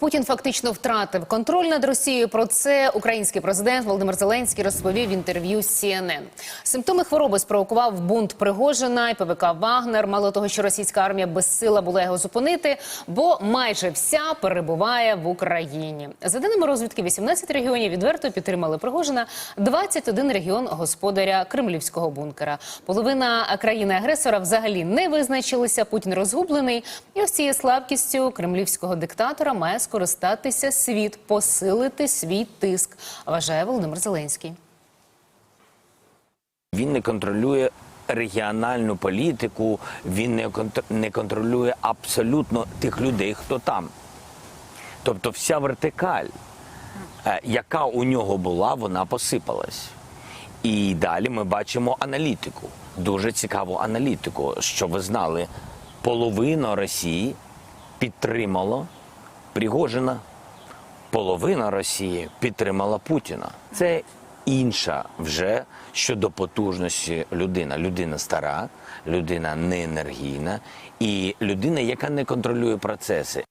Путін фактично втратив контроль над Росією. Про це український президент Володимир Зеленський розповів в інтерв'ю CNN. Симптоми хвороби спровокував бунт Пригожина і ПВК Вагнер. Мало того, що російська армія безсила була його зупинити, бо майже вся перебуває в Україні. За даними розвідки, 18 регіонів відверто підтримали Пригожина, 21 регіон господаря кремлівського бункера. Половина країни-агресора взагалі не визначилися. Путін розгублений, і ось цією слабкістю кремлівського диктатора має скористатися світ, посилити свій тиск, вважає Володимир Зеленський. Він не контролює регіональну політику, він не, не контролює абсолютно тих людей, хто там. Тобто вся вертикаль, е, яка у нього була, вона посипалась. І далі ми бачимо аналітику, дуже цікаву аналітику, що ви знали, половина Росії підтримала Пригожина, половина Росії підтримала Путіна. Це інша вже щодо потужності людина. Людина стара, людина неенергійна і людина, яка не контролює процеси.